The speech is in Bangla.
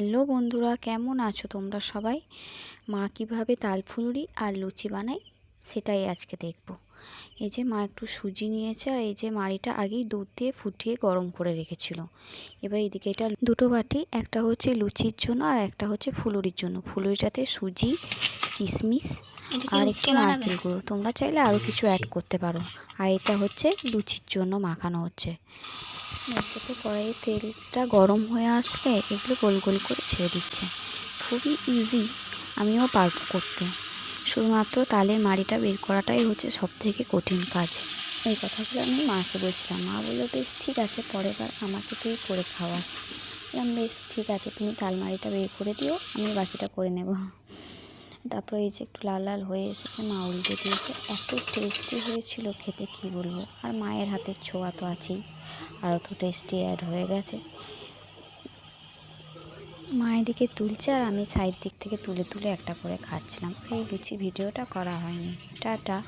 হ্যালো বন্ধুরা কেমন আছো তোমরা সবাই? মা কীভাবে তাল ফুলুরি আর লুচি বানায় সেটাই আজকে দেখব। এই যে মা একটু সুজি নিয়েছে আর এই যে মাড়িটা আগেই দুধ দিয়ে ফুটিয়ে গরম করে রেখেছিল। এবার এদিকে এটা দুটো বাটি একটা হচ্ছে লুচির জন্য আর একটা হচ্ছে ফুলুরির জন্য। ফুলুরিটাতে সুজি কিশমিশ আর একটু নারকেল গুঁড়ো। তোমরা চাইলে আরও কিছু অ্যাড করতে পারো। আর এটা হচ্ছে লুচির জন্য মাখানো হচ্ছে। গ্যাসেতে কড়াইয়ে তেলটা গরম হয়ে আসলে এগুলো গোল গোল করে ছেড়ে দিচ্ছে। খুবই ইজি আমিও পারব করতে। শুধুমাত্র তালের মাড়িটা বের করাটাই হচ্ছে সব থেকে কঠিন কাজ। এই কথাগুলো আমি মাকে বলছিলাম। মা বলল, বেশ, ঠিক আছে পরের বার আমাকে তুই করে খাওয়াস। বললাম, বেশ, ঠিক আছে, তুমি তালমারিটা বের করে দিও, আমি বাকিটা করে নেব। তারপর এই যে একটু লাল লাল হয়ে এসেছে, মা উল্টে দিয়েছে, এত টেস্টি হয়েছিল খেতে, কি বলব? আর মায়ের হাতের ছোঁয়া তো আছেই। আরও তো টেস্টি অ্যাড হয়ে গেছে। মায়ের দিকে তুলছে আর আমি সাইড দিক থেকে তুলে তুলে একটা করে খাচ্ছিলাম। এই লুচি ভিডিওটা করা হয়নি। টাটা।